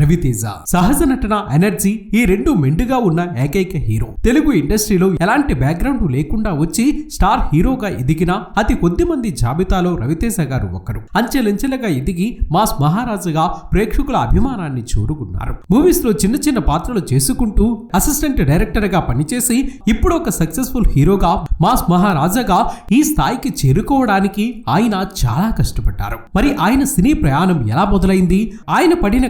రవితేజ. సహజ నటన ఎనర్జీ ఈ రెండు మెండుగా ఉన్న ఏకైక హీరో. తెలుగు ఇండస్ట్రీలో ఎలాంటి బ్యాక్గ్రౌండ్ లేకుండా వచ్చి స్టార్ హీరోగా ఎదిగిన అతి కొద్ది మంది జాబితాలో రవితేజ గారు ఒకరు. అంచెలంచెలుగా ఎదిగి మాస్ మహారాజుగా ప్రేక్షకుల అభిమానాన్ని చూరుకున్నారు. మూవీస్లో చిన్న చిన్న పాత్రలు చేసుకుంటూ అసిస్టెంట్ డైరెక్టర్గా పనిచేసి ఇప్పుడు ఒక సక్సెస్ఫుల్ హీరోగా మాస్ మహారాజాగా ఈ స్థాయికి చేరుకోవడానికి ఆయన చాలా కష్టపడ్డారు. మరి ఆయన సినీ ప్రయాణం ఎలా మొదలైంది? ఆయన పడిన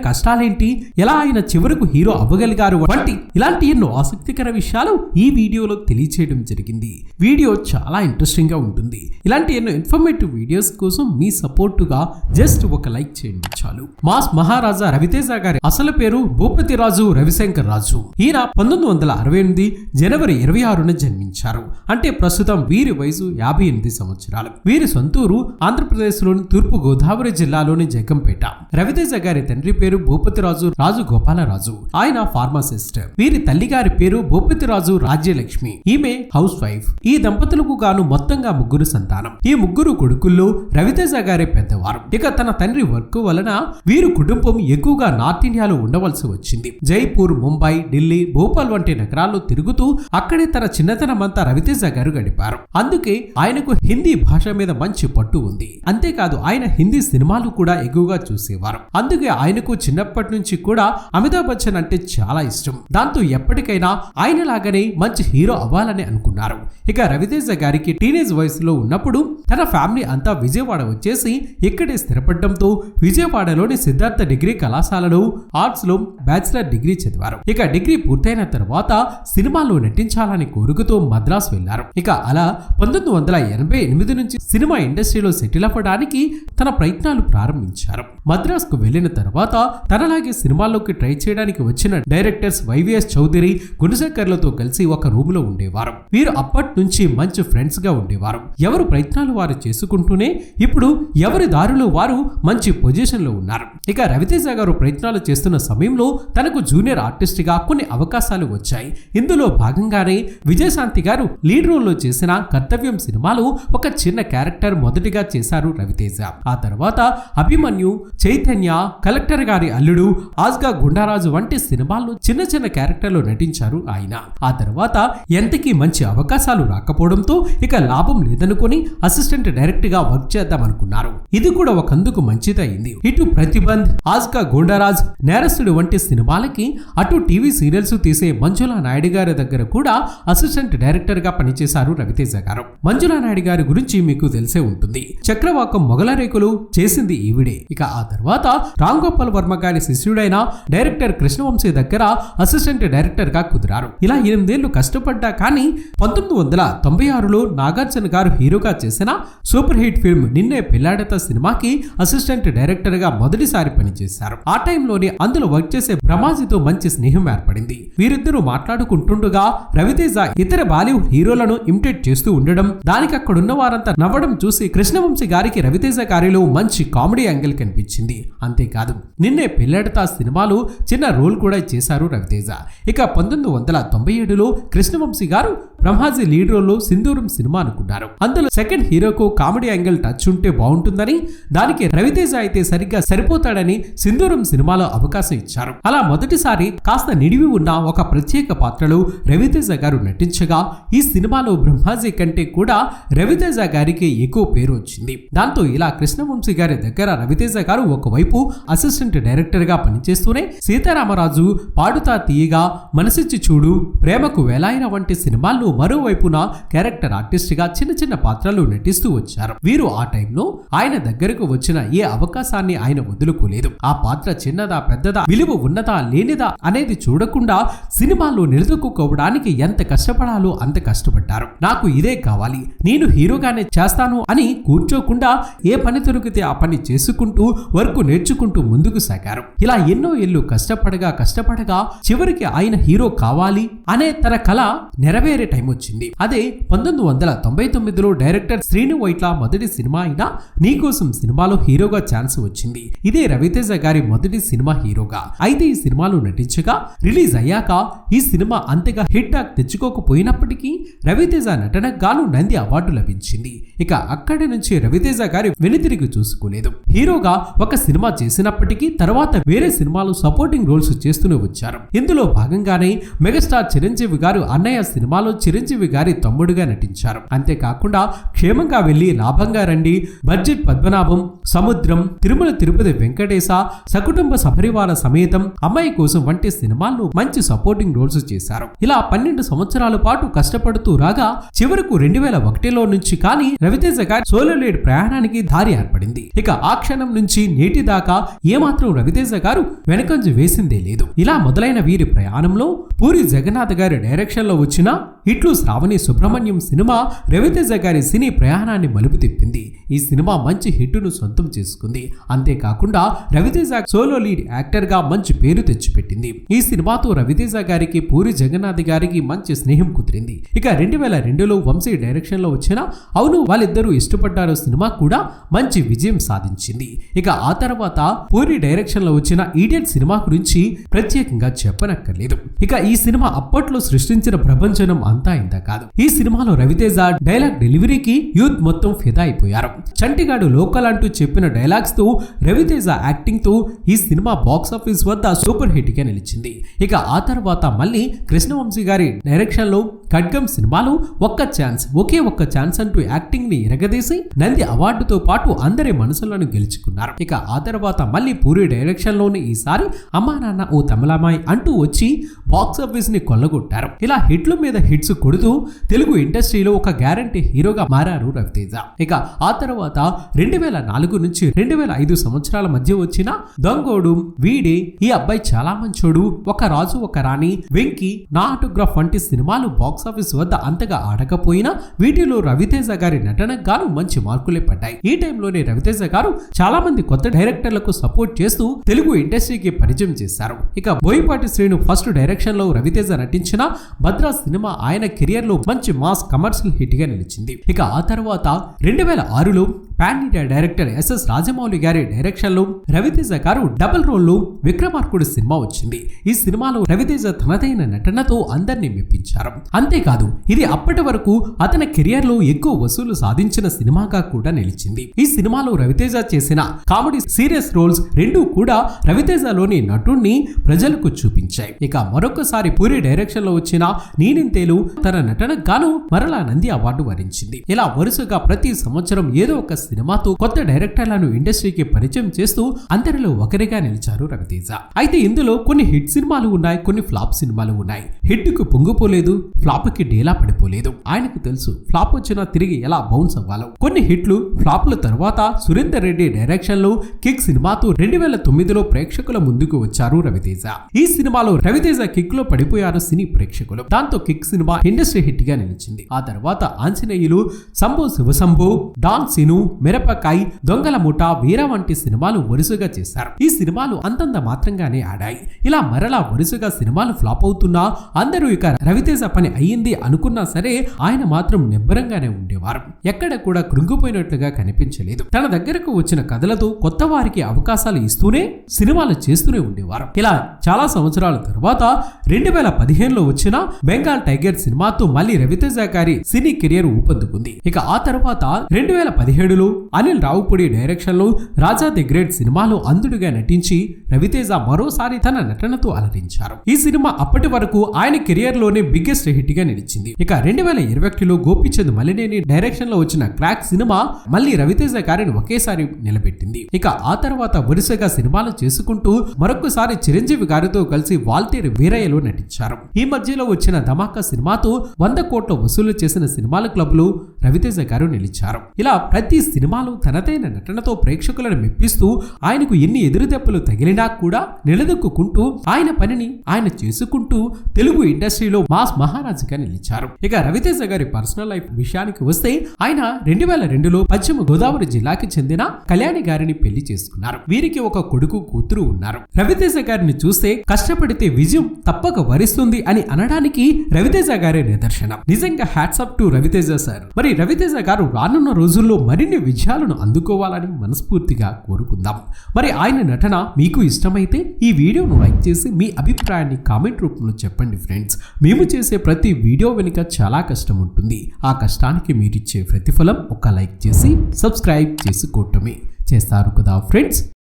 ఏంటి? ఎలా ఆయన చివరకు హీరో అవ్వగలిగారు? వంటి ఇలాంటి ఎన్నో ఆసక్తికర విషయాలు ఈ వీడియోలో తెలియచేయడం జరిగింది. వీడియో చాలా ఇంట్రెస్టింగ్గా ఉంటుంది. ఇలాంటి ఎన్నో ఇన్ఫర్మేటివ్ వీడియోస్ కోసం మీ సపోర్టుగా జస్ట్ ఒక లైక్ చేయండి చాలు. మాస్ మహారాజా రవితేజ గారి అసలు పేరు భూపతి రాజు రవిశంకర్ రాజు. ఈయన పంతొమ్మిది వందల అరవై ఎనిమిది జనవరి ఇరవై ఆరున జన్మించారు. అంటే ప్రస్తుతం వీరి వయసు యాభై ఎనిమిది సంవత్సరాలు. వీరి సొంతూరు ఆంధ్రప్రదేశ్లోని తూర్పు గోదావరి జిల్లాలోని జగంపేట రవితేజ గారి తండ్రి పేరు భూపతి భూపతిరాజు రాజు గోపాలరాజు. ఆయన ఫార్మసిస్ట్. వీరి తల్లి గారి పేరు భూపతిరాజు రాజ్యలక్ష్మి. ఈమె హౌస్ వైఫ్ ఈ దంపతులకు గాను మొత్తంగా ముగ్గురు సంతానం. ఈ ముగ్గురు కొడుకుల్లో రవితేజ గారే పెద్దవారు. ఇక తన తండ్రి వర్క్ వలన వీరు కుటుంబం ఎక్కువగా నార్త్ ఇండియాలో ఉండవలసి వచ్చింది. జైపూర్ ముంబై ఢిల్లీ భోపాల్ వంటి నగరాల్లో తిరుగుతూ అక్కడే తన చిన్నతనమంతా రవితేజ గారు గడిపారు. అందుకే ఆయనకు హిందీ భాష మీద మంచి పట్టు ఉంది. అంతేకాదు ఆయన హిందీ సినిమాలు కూడా ఎక్కువగా చూసేవారు. అందుకే ఆయనకు చిన్నప్పటి నుంచి కూడా అమితాబ్ బచ్చన్ అంటే చాలా ఇష్టం. దాంతో ఎప్పటికైనా ఆయన లాగానే మంచి హీరో అవ్వాలని అనుకున్నారు. ఇక రవితేజ గారికి టీనేజ్ వయసులో ఉన్నప్పుడు తన ఫ్యామిలీ అంతా విజయవాడ వచ్చేసి ఇక్కడే స్థిరపడడంతో విజయవాడలోని సిద్ధార్థ డిగ్రీ కళాశాలలో ఆర్ట్స్లో బ్యాచిలర్ డిగ్రీ చదివారు. ఇక డిగ్రీ పూర్తయిన తర్వాత సినిమాలో నటించాలని కోరుకుతూ మద్రాస్ వెళ్ళారు ఇక అలా పంతొమ్మిది వందల ఎనభై ఎనిమిది నుంచి సినిమా ఇండస్ట్రీలో సెటిల్ అవ్వడానికి తన ప్రయత్నాలు ప్రారంభించారు. మద్రాసుకు వెళ్ళిన తర్వాత తనలాగే సినిమాల్లోకి ట్రై చేయడానికి వచ్చిన డైరెక్టర్స్ వైవిఎస్ చౌదరి గుణశేఖర్లతో కలిసి ఒక రూమ్లో ఉండేవారు. వీరు అప్పటి నుంచి మంచి ఫ్రెండ్స్గా ఉండేవారు. ఎవరు ప్రయత్నాలు వారు చేసుకుంటూనే ఇప్పుడు ఎవరి దారిలో వారు మంచి పొజిషన్లో ఉన్నారు. ఇక రవితేజ గారు ప్రయత్నాలు చేస్తున్న సమయంలో తనకు జూనియర్ ఆర్టిస్ట్గా కొన్ని అవకాశాలు వచ్చాయి. ఇందులో భాగంగానే విజయశాంతి గారు లీడ్ రోల్లో చేసిన కర్తవ్యం సినిమాలో ఒక చిన్న క్యారెక్టర్ మొదటిగా చేశారు రవితేజ. ఆ తర్వాత అభిమన్యు చైతన్య కలెక్టర్ గారి అల్లుడు ఆజ్గా గుండారాజు వంటి సినిమాల్లో చిన్న చిన్న క్యారెక్టర్లో నటించారు ఆయన. ఆ తర్వాత ఎంతకీ మంచి అవకాశాలు రాకపోవడంతో ఇక లాభం లేదనుకొని అసిస్టెంట్ డైరెక్ట్గా వర్క్ చేద్దామనుకున్నారు. ఇది కూడా ఒకందుకు మంచిదయింది ఇటు ప్రతిబంధ్ ఆజ్గా గుండారాజ్ నేరస్తుడు వంటి సినిమాలకి అటు టీవీ సీరియల్స్ తీసే మంజులా నాయుడు గారి దగ్గర కూడా అసిస్టెంట్ డైరెక్టర్గా పనిచేశారు రవితేజ గారు. మంజులా నాయుడు గారి గురించి మీకు తెలిసే ఉంటుంది. చక్రవాకం మొగల రేకులు చేసింది ఈవిడే. ఇక ఆ తర్వాత రామ్ గోపాల్ వర్మ గారి శిష్యుడైన డైరెక్టర్ కృష్ణవంశీ దగ్గర అసిస్టెంట్ డైరెక్టర్గా కుదిరారు. ఇలా ఎనిమిదేళ్ళు కష్టపడ్డా కానీ పంతొమ్మిది వందల తొంభై ఆరులో నాగార్జున గారు హీరోగా చేసిన సూపర్ హిట్ ఫిల్మ్ నిన్నే పెళ్ళాడత సినిమాకి అసిస్టెంట్ డైరెక్టర్గా మొదటిసారి పనిచేశారు. ఆ టైంలోనే అందులో వర్క్ చేసే బ్రహ్మాజీతో మంచి స్నేహం ఏర్పడింది. వీరిద్దరూ మాట్లాడుకుంటుండగా రవితేజ ఇతర బాలీవుడ్ హీరోలను ఇమిటేట్ చేస్తూ ఉండడం దానికి అక్కడున్న వారంతా నవ్వడం చూసి కృష్ణవంశీ గారికి రవితేజ గారిలో మంచి కామెడీ యాంగిల్ కనిపించింది. అంతేకాదు నిన్నే పెళ్ళాడత సినిమాలో చిన్న రోల్ కూడా చేశారు రవితేజ. ఇక పంతొమ్మిది వందల తొంభై ఏడులో కృష్ణవంశీ గారు బ్రహ్మాజీ లీడ్ రోల్లో సింధూరం సినిమా అనుకున్నారు. అందులో సెకండ్ హీరోకు కామెడీ యాంగిల్ టచ్ ఉంటే బాగుంటుందని దానికి రవితేజ అయితే సరిగ్గా సరిపోతాడని సింధూరం సినిమాలో అవకాశం ఇచ్చారు. అలా మొదటిసారి కాస్త నిడివి ఉన్న ఒక ప్రత్యేక పాత్రలో రవితేజ గారు నటించగా ఈ సినిమాలో బ్రహ్మాజీ కంటే కూడా రవితేజ గారికి ఎక్కువ పేరు వచ్చింది. దాంతో ఇలా కృష్ణవంశీ గారి దగ్గర రవితేజ గారు ఒకవైపు అసిస్టెంట్ డైరెక్టర్ గా పనిచేస్తూనే సీతారామరాజు పాడుతా తీయగా మనసిచ్చి చూడు ప్రేమకు వేలాయిన వంటి సినిమాల్లో మరోవైపున క్యారెక్టర్ ఆర్టిస్ట్గా చిన్న చిన్న పాత్రలు నటిస్తూ వచ్చారు. వీరు ఆ టైంలో ఆయన దగ్గరకు వచ్చిన ఏ అవకాశాన్ని ఆయన వదులుకోలేదు. ఆ పాత్ర చిన్నదా పెద్దదా విలువ ఉన్నదా లేనిదా అనేది చూడకుండా సినిమాల్లో నిలదొక్కుకోవడానికి ఎంత కష్టపడాలో అంత కష్టపడ్డారు. నాకు ఇదే కావాలి నేను హీరోగానే చేస్తాను అని కూర్చోకుండా ఏ పని దొరికితే ఆ పని చేసుకుంటూ వర్క్ నేర్చుకుంటూ ముందుకు సాగారు. ఇలా ఎన్నో ఎల్లు కష్టపడగా కష్టపడగా చివరికి ఆయన హీరో కావాలి అనే తన కళ నెరవేరే టైం వచ్చింది. అదే పంతొమ్మిది వందల తొంభై తొమ్మిదిలో డైరెక్టర్ శ్రీను వైట్ల మొదటి సినిమా అయిన నీకోసం సినిమాలో హీరోగా ఛాన్స్ వచ్చింది. ఇదే రవితేజ గారి మొదటి సినిమా హీరోగా. అయితే ఈ సినిమాలో నటించగా రిలీజ్ అయ్యాక ఈ సినిమా అంతగా హిట్ టాక్ తెచ్చుకోకపోయినప్పటికీ రవితేజ నటన గాను నంది అవార్డు లభించింది. ఇక అక్కడి నుంచి రవితేజ గారి వెనుతిరిగి చూసుకోలేదు. హీరోగా ఒక సినిమా చేసినప్పటికీ తర్వాత వేరే సినిమాలు సపోర్టింగ్ రోల్స్ చేస్తూనే వచ్చారు. ఇందులో భాగంగానే మెగాస్టార్ చిరంజీవి గారు అన్నయ్య సినిమాలో చిరంజీవి గారి తమ్ముడుగా నటించారు. అంతేకాకుండా క్షేమంగా వెళ్ళి లాభంగా రండి. బడ్జెట్ పద్మనాభం సముద్రం తిరుమల తిరుపతి వెంకటేశ సకుటుంబ సపరివార సమేతం అమ్మాయి కోసం వంటి సినిమాల్లో మంచి సపోర్టింగ్ రోల్స్ చేశారు. ఇలా పన్నెండు సంవత్సరాల పాటు కష్టపడుతూ రాగా చివరకు రెండు వేల ఒకటిలో నుంచి కానీ రవితేజ గారి సోలో లీడ్ ప్రయాణానికి దారి ఏర్పడింది. ఇక ఆ క్షణం నుంచి నేటి దాకా ఏమాత్రం రవితేజ గారు వెనకంజ వేసిందే లేదు. ఇలా మొదలైన వీరి ప్రయాణంలో పూరి జగన్నాథ్ గారి డైరెక్షన్లో వచ్చిన ఇట్లు శ్రావణి సుబ్రహ్మణ్యం సినిమా రవితేజ గారి సినీ ప్రయాణాన్ని మలుపు తిప్పింది. ఈ సినిమా మంచి హిట్టును సొంతం చేసుకుంది. అంతేకాకుండా రవితేజ సోలో లీడ్ యాక్టర్గా మంచి పేరు తెచ్చిపెట్టింది. ఈ సినిమాతో రవితేజ గారికి పూరి జగన్నాథ్ గారికి మంచి స్నేహం కుదిరింది. ఇక రెండు వేల రెండులో వంశీ డైరెక్షన్లో వచ్చిన అవును వాళ్ళిద్దరూ ఇష్టపడ్డారు సినిమా కూడా మంచి విజయం సాధించింది. ఇక ఆ తర్వాత పూరి డైరెక్షన్లో వచ్చిన ఈడియట్ సినిమా గురించి ప్రత్యేకంగా చెప్పనక్కర్లేదు. ఇక ఈ సినిమా అప్పట్లో సృష్టించిన ప్రపంచనం అంతా ఇంత కాదు. ఈ సినిమాలో రవితేజ డైలాగ్ డెలివరీకి యూత్ మొత్తం ఫిదా అయిపోయారు. చంటిగాడు లోకల్ అంటూ చెప్పిన డైలాగ్స్తో రవితేజ యాక్టింగ్తో ఈ సినిమా బాక్స్ ఆఫీస్ వద్ద సూపర్ హిట్గా నిలిచింది. ఇక ఆ తర్వాత మళ్ళీ కృష్ణవంశీ గారి డైరెక్షన్లో ఖడ్గం సినిమాలో ఒక్క ఛాన్స్ ఒకే ఒక్క ఛాన్స్ అంటూ యాక్టింగ్ని ఎరగదీసి నంది అవార్డుతో పాటు అందరి మనసులను గెలుచుకున్నారు. ఇక ఆ తర్వాత మళ్ళీ పూరి డైరెక్షన్ లోని ఈసారి అమ్మా నాన్న ఓ తమిళమాయ్ అంటూ వచ్చి బాక్స్ ఆఫీస్ని కొల్లగొట్టారు. ఇలా హిట్ల మీద హిట్స్ కొడుతూ తెలుగు ఇండస్ట్రీలో ఒక గ్యారంటీ హీరోగా మారారు రవితేజ. ఇక ఆ తర్వాత రెండు వేల నాలుగు నుంచి రెండు వేల ఐదు సంవత్సరాల మధ్య వచ్చిన దొంగోడు వీడే ఈ అబ్బాయి చాలా మంచోడు ఒక రాజు ఒక రాణి వెంకి నా ఆటోగ్రాఫ్ వంటి సినిమాలు బాక్స్ ఆఫీస్ వద్ద అంతగా ఆడకపోయినా వీటిలో రవితేజ గారి నటనకు గాను మంచి మార్కులే పడ్డాయి. ఈ టైంలోనే రవితేజ గారు చాలా మంది కొత్త డైరెక్టర్లకు సపోర్ట్ చేస్తూ తెలుగు ఇండస్ట్రీకి పరిచయం చేశారు. ఇక బోయపాటి శ్రీను ఫస్ట్ డైరెక్షన్లో రవితేజ నటించిన భద్రా సినిమా ఆయన కెరియర్లో మంచి మాస్ కమర్షియల్ హిట్గా నిలిచింది. ఇక ఆ తర్వాత రెండు వేల ఆరులో pan India director S S Rajamouli గారి డైరెక్షన్లో రవితేజ గారు డబుల్ రోల్లో విక్రమార్కుడు సినిమా వచ్చింది. ఈ సినిమాలో రవితేజ తనదైన నటనతో అందరినీ మెప్పించారు. అంతేకాదు ఇది అప్పటి వరకు అతని కెరియర్లో ఎక్కువ వసూలు సాధించిన సినిమాగా కూడా నిలిచింది. ఈ సినిమాలో రవితేజ చేసిన కామెడీ సీరియస్ రోల్స్ రెండూ కూడా రవితేజలోని నటుణ్ణి ప్రజలకు చూపించాయి. ఇక మరొకసారి పూరి డైరెక్షన్లో వచ్చిన నీనింతేలు తన నటనకు గాను మరలా నంది అవార్డు వరించింది. ఇలా వరుసగా ప్రతి సంవత్సరం ఏదో ఒక సినిమాతో కొత్త డైరెక్టర్లను ఇండస్ట్రీకి పరిచయం చేస్తూ అందరిలో ఒకరిగా నిలిచారు రవితేజ. అయితే ఇందులో కొన్ని హిట్ సినిమాలు ఉన్నాయి కొన్ని ఫ్లాప్ సినిమాలు ఉన్నాయి. హిట్కు పొంగిపోలేదు ఫ్లాప్కి డేలా పడిపోలేదు. ఆయనకు తెలుసు ఫ్లాప్ వచ్చినా తిరిగి ఎలా బౌన్స్ అవ్వాలో. కొన్ని హిట్లు ఫ్లాప్ల తర్వాత సురేందర్ రెడ్డి డైరెక్షన్లో కిక్ సినిమాతో రెండు వేల తొమ్మిదిలో ప్రేక్షకుల ముందుకు వచ్చారు రవితేజ. ఈ సినిమాలో రవితేజ కిక్లో పడిపోయారు సినీ ప్రేక్షకులు. దాంతో కిక్ సినిమా ఇండస్ట్రీ హిట్గా నిలిచింది. ఆ తర్వాత ఆంజనేయులు శంభు శివశంభు డాన్ సిను మిరపకాయ్ దొంగల ముఠ వీర వంటి సినిమాలు వరుసగా చేశారు. ఈ సినిమాలు అంతంత మాత్రంగానే ఆడాయి. ఇలా మరలా వరుసగా సినిమాలు ఫ్లాప్ అవుతున్నా అందరూ ఇక రవితేజ పని అయ్యింది అనుకున్నా సరే ఆయన మాత్రం నిబ్బరంగానే ఉండేవారు. ఎక్కడ కూడా కృంగిపోయినట్లుగా కనిపించలేదు. తన దగ్గరకు వచ్చిన కథలతో కొత్త వారికి అవకాశాలు ఇస్తూనే సినిమాలు చేస్తూనే ఉండేవారు. ఇలా చాలా సంవత్సరాల తర్వాత రెండు వేల పదిహేనులో వచ్చిన బెంగాల్ టైగర్ సినిమాతో మళ్ళీ రవితేజ గారి సినీ కెరియర్ ఊపందుకుంది. ఇక ఆ తర్వాత రెండు వేల పదిహేడులో అనిల్ రావుపూడి డైరెక్షన్లో రాజా ది గ్రేట్ సినిమాలో అందుడుగా నటించి రవితేజ మరోసారి తన నటనతో అలరించారు. ఈ సినిమా అప్పటి వరకు ఆయన కెరియర్లోనే బిగ్గెస్ట్ హిట్గా నిలిచింది. ఇక రెండు వేల ఇరవై ఒకటిలో గోపిచంద్ మలినేని డైరెక్షన్లో వచ్చిన క్రాక్ సినిమా మళ్ళీ రవితేజ గారిని ఒకేసారి నిలబెట్టింది. ఇక ఆ తర్వాత వరుసగా సినిమాలు చేసుకుంటూ మరొకసారి చిరంజీవి గారితో కలిసి వాల్తేరు వీరయ్యలో నటించారు. ఈ మధ్యలో వచ్చిన ధమాకా సినిమాతో వంద కోట్ల వసూలు చేసిన సినిమాల క్లబ్లో రవితేజ గారు నిలిచారు. ఇలా ప్రతి సినిమాలు తనదైన నటనతో ప్రేక్షకులను మెప్పిస్తూ ఆయనకు ఎన్ని ఎదురుదెబ్బలు తగిలినా కూడా నిలదొక్కుంటూ ఆయన పనిని ఆయన చేసుకుంటూ తెలుగు ఇండస్ట్రీలో మాస్ మహారాజుగా నిలిచారు. ఇక రవితేజ గారి పర్సనల్ లైఫ్ విషయానికి వస్తే ఆయన రెండు వేల రెండులో పశ్చిమ గోదావరి జిల్లాకి చెందిన కళ్యాణి గారిని పెళ్ళి చేసుకున్నారు. వీరికి ఒక కొడుకు కూతురు ఉన్నారు. రవితేజ గారిని చూస్తే కష్టపడితే విజయం తప్పక వరిస్తుంది అని అనడానికి రవితేజ గారే నిదర్శనం. నిజంగా హ్యాట్సప్ టు రవితేజ సార్. మరి రవితేజ గారు రానున్న రోజుల్లో మరిన్ని విజయాలను అందుకోవాలని మనస్ఫూర్తిగా కోరుకుందాం. మరి ఆయన నటన మీకు ఇష్టమైతే ఈ వీడియోను లైక్ చేసి మీ అభిప్రాయాన్ని కామెంట్ రూపంలో చెప్పండి ఫ్రెండ్స్. మేము చేసే ప్రతి వీడియో వెనుక చాలా కష్టం ఉంటుంది. ఆ కష్టానికి మీరిచ్చే ప్రతిఫలం ఒక లైక్ చేసి సబ్స్క్రైబ్ చేసుకోవటమే. చేస్తారు కదా ఫ్రెండ్స్?